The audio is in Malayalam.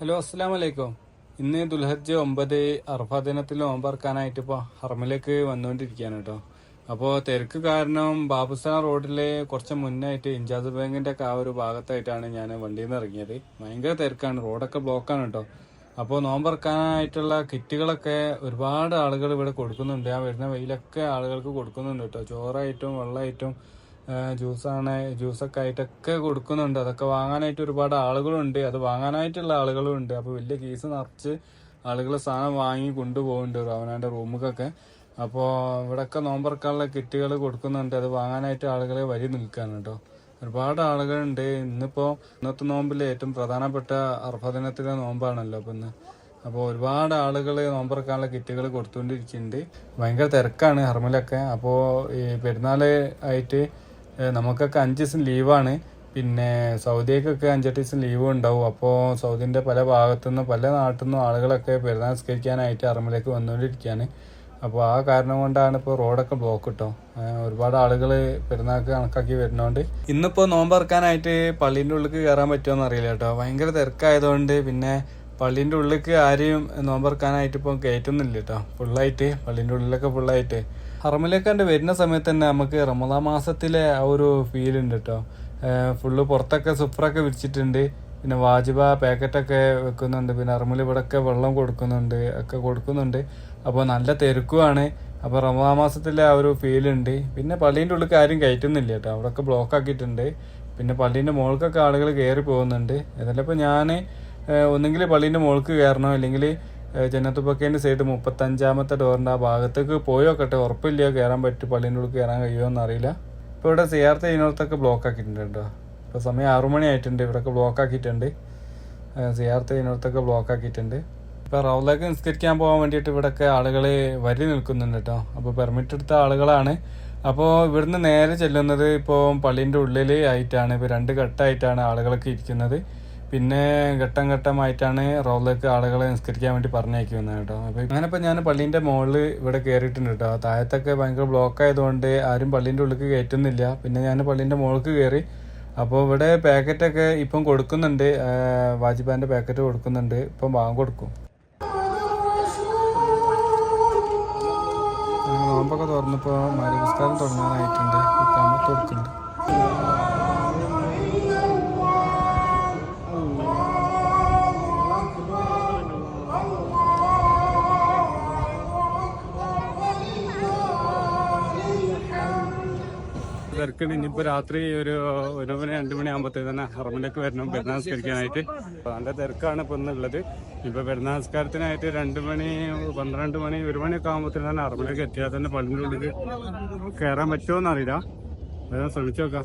ഹലോ അസ്സാം വലൈക്കും ഇന്ന് ദുൽഹജ്ജ് ഒമ്പത് അർഫ ദിനത്തിൽ നോമ്പറക്കാനായിട്ട് ഇപ്പോൾ ഹർമിലേക്ക് വന്നുകൊണ്ടിരിക്കുകയാണ് കേട്ടോ അപ്പോൾ തിരക്ക് കാരണം ബാബുസന റോഡിലെ കുറച്ച് മുന്നായിട്ട് ഇൻജാസ് ബാങ്കിന്റെ ഒക്കെ ആ ഒരു ഭാഗത്തായിട്ടാണ് ഞാൻ വണ്ടിയിൽ നിന്ന് ഇറങ്ങിയത്. ഭയങ്കര തിരക്കാണ് റോഡൊക്കെ ബ്ലോക്കാണ് കേട്ടോ അപ്പോൾ നോമ്പറക്കാനായിട്ടുള്ള കിറ്റുകളൊക്കെ ഒരുപാട് ആളുകൾ ഇവിടെ കൊടുക്കുന്നുണ്ട്. ആ വരുന്ന വെയിലൊക്കെ ആളുകൾക്ക് കൊടുക്കുന്നുണ്ട് കേട്ടോ ചോറായിട്ടും വെള്ളമായിട്ടും ജ്യൂസാണ് ജ്യൂസൊക്കെ ആയിട്ടൊക്കെ കൊടുക്കുന്നുണ്ട്. അതൊക്കെ വാങ്ങാനായിട്ട് ഒരുപാട് ആളുകളുണ്ട്. അത് വാങ്ങാനായിട്ടുള്ള ആളുകളും ഉണ്ട് അപ്പോൾ വലിയ കേസ് നിറച്ച് ആളുകൾ സാധനം വാങ്ങി കൊണ്ടുപോകുന്നുണ്ട് അവനാന്റെ റൂമുകൊക്കെ അപ്പോൾ ഇവിടെയൊക്കെ നോമ്പറക്കാനുള്ള കിറ്റുകൾ കൊടുക്കുന്നുണ്ട്. അത് വാങ്ങാനായിട്ട് ആളുകളെ വരി നിൽക്കാണ് കേട്ടോ. ഒരുപാട് ആളുകളുണ്ട്. ഇന്നിപ്പോൾ ഇന്നത്തെ നോമ്പിൽ ഏറ്റവും പ്രധാനപ്പെട്ട അർഭദിനത്തിലെ നോമ്പാണല്ലോ അപ്പോൾ ഇന്ന്. അപ്പോൾ ഒരുപാട് ആളുകൾ നോമ്പറക്കാനുള്ള കിറ്റുകൾ കൊടുത്തുകൊണ്ടിരിക്കുന്നുണ്ട്. ഭയങ്കര തിരക്കാണ് ഹർമലൊക്കെ. അപ്പോൾ ഈ പെരുന്നാൾ ആയിട്ട് നമുക്കൊക്കെ അഞ്ച് ദിവസം ലീവാണ്. പിന്നെ സൗദിയൊക്കെ അഞ്ചെട്ട് ദിവസം ലീവ് ഉണ്ടാവും അപ്പോൾ സൗദിന്റെ പല ഭാഗത്തുനിന്നും പല നാട്ടിൽ നിന്നും ആളുകളൊക്കെ പെരുന്നാൾ നിസ്കരിക്കാനായിട്ട് അറമിലേക്ക് വന്നുകൊണ്ടിരിക്കുകയാണ് അപ്പോൾ ആ കാരണം കൊണ്ടാണ് ഇപ്പോൾ റോഡൊക്കെ ബ്ലോക്ക് കിട്ടും ഒരുപാട് ആളുകൾ പെരുന്നാൾക്ക് കണക്കാക്കി വരുന്നതുകൊണ്ട് ഇന്നിപ്പോൾ നോമ്പ് ഇറക്കാനായിട്ട് പള്ളീന്റെ ഉള്ളിൽ കയറാൻ പറ്റുമോ അറിയില്ല കേട്ടോ. ഭയങ്കര തിരക്കായതുകൊണ്ട് പിന്നെ പള്ളീന്റെ ഉള്ളിലേക്ക് ആരെയും നോമ്പറക്കാനായിട്ട് ഇപ്പം കയറ്റുന്നില്ല കേട്ടോ ഫുള്ളായിട്ട് പള്ളീന്റെ ഉള്ളിലൊക്കെ ഫുള്ളായിട്ട് ഹറമിലേക്ക് വരുന്ന സമയത്ത് തന്നെ നമുക്ക് റമദാ മാസത്തിലെ ആ ഒരു ഫീൽ ഉണ്ട് കേട്ടോ ഫുള്ള് പുറത്തൊക്കെ സുപ്രൊക്കെ വിരിച്ചിട്ടുണ്ട്. പിന്നെ വാജിബ പാക്കറ്റൊക്കെ വെക്കുന്നുണ്ട്. പിന്നെ അറമിൽ ഇവിടെയൊക്കെ വെള്ളം കൊടുക്കുന്നുണ്ട് ഒക്കെ കൊടുക്കുന്നുണ്ട്. അപ്പോൾ നല്ല തിരക്കുമാണ് അപ്പോൾ റമദാ മാസത്തിലെ ആ ഒരു ഫീൽ ഉണ്ട്. പിന്നെ പള്ളീന്റെ ഉള്ളിൽ ആരും കയറ്റുന്നില്ല കേട്ടോ അവിടെയൊക്കെ ബ്ലോക്ക് ആക്കിയിട്ടുണ്ട്. പിന്നെ പള്ളീന്റെ മുകൾക്കൊക്കെ ആളുകൾ കയറി പോകുന്നുണ്ട്. ഏതായാലും ഇപ്പോൾ ഞാൻ ഒന്നെങ്കിൽ പള്ളീന്റെ മുകൾക്ക് കയറണം? അല്ലെങ്കിൽ ജനത്തുപ്പക്കേന്റെ സൈഡ് മുപ്പത്തഞ്ചാമത്തെ ഡോറിന്റെ ആ ഭാഗത്തേക്ക് പോയോക്കട്ടെ. ഉറപ്പില്ല കയറാൻ പറ്റും പള്ളീന്റെ ഉള്ളിൽ കയറാൻ കഴിയുമോ എന്നറിയില്ല. ഇപ്പോൾ ഇവിടെ സിയാർത്ത ഇതിനകത്തൊക്കെ ബ്ലോക്ക് ആക്കിയിട്ടുണ്ട്? കേട്ടോ ഇപ്പോൾ സമയം ആറു മണി ആയിട്ടുണ്ട് ഇവിടെയൊക്കെ ബ്ലോക്ക് ആക്കിയിട്ടുണ്ട്. സിയാർത്ത ഇതിനകത്തൊക്കെ ബ്ലോക്ക് ആക്കിയിട്ടുണ്ട്. ഇപ്പോൾ റൗലേക്ക് നിസ്കരിക്കാൻ പോകാൻ വേണ്ടിയിട്ട് ഇവിടെയൊക്കെ ആളുകൾ വരി നിൽക്കുന്നുണ്ട് കേട്ടോ. അപ്പോൾ പെർമിറ്റ് എടുത്ത ആളുകളാണ്. അപ്പോൾ ഇവിടുന്ന് നേരെ ചെല്ലുന്നത് ഇപ്പോൾ പള്ളീന്റെ ഉള്ളിൽ ആയിട്ടാണ്. ഇപ്പോൾ രണ്ട് ഘട്ടമായിട്ടാണ് ആളുകളൊക്കെ ഇരിക്കുന്നത്. പിന്നെ ഘട്ടം ഘട്ടമായിട്ടാണ് റോളിലേക്ക് ആളുകളെ നിസ്കരിക്കാൻ വേണ്ടി പറഞ്ഞയക്കുന്നത് കേട്ടോ. അപ്പോൾ അങ്ങനെ ഇപ്പോൾ ഞാൻ പള്ളീന്റെ മുകളിൽ ഇവിടെ കയറിയിട്ടുണ്ട് കേട്ടോ. താഴത്തൊക്കെ ഭയങ്കര ബ്ലോക്ക് ആയതുകൊണ്ട് ആരും പള്ളീന്റെ ഉള്ളിൽ കയറ്റുന്നില്ല പിന്നെ ഞാൻ പള്ളീന്റെ മുകൾക്ക് കയറി അപ്പോൾ ഇവിടെ പാക്കറ്റൊക്കെ ഇപ്പം കൊടുക്കുന്നുണ്ട്. വാജിബാന്റെ പാക്കറ്റ് കൊടുക്കുന്നുണ്ട്. ഇപ്പം വാങ്ങി കൊടുക്കും. നോമ്പൊക്കെ തുറന്നപ്പോൾ മരുപുസ്കാരം തുടങ്ങാനായിട്ടുണ്ട്. കൊടുക്കുന്നുണ്ട്. തിരക്കുണ്ട് ഇനിയിപ്പോ രാത്രി ഒരു ഒരു മണി രണ്ട് മണി ആകുമ്പോഴത്തേക്ക് തന്നെ ഹറമിലേക്ക് വരണം പെരുന്നാസ്കരിക്കാനായിട്ട് നല്ല തിരക്കാണ് ഇപ്പൊ ഇന്നുള്ളത്. ഇപ്പൊ പെരുന്നാസ്കാരത്തിനായിട്ട് രണ്ട് മണി പന്ത്രണ്ട് മണി ഒരു മണിയൊക്കെ ആകുമ്പോഴത്തേക്ക് തന്നെ ഹറമിലേക്ക് എത്തിയാൽ തന്നെ പള്ളിന്റെ ഉള്ളിൽ കയറാൻ പറ്റുമോ എന്നറിയില്ല ശ്രമിച്ചു നോക്കാം.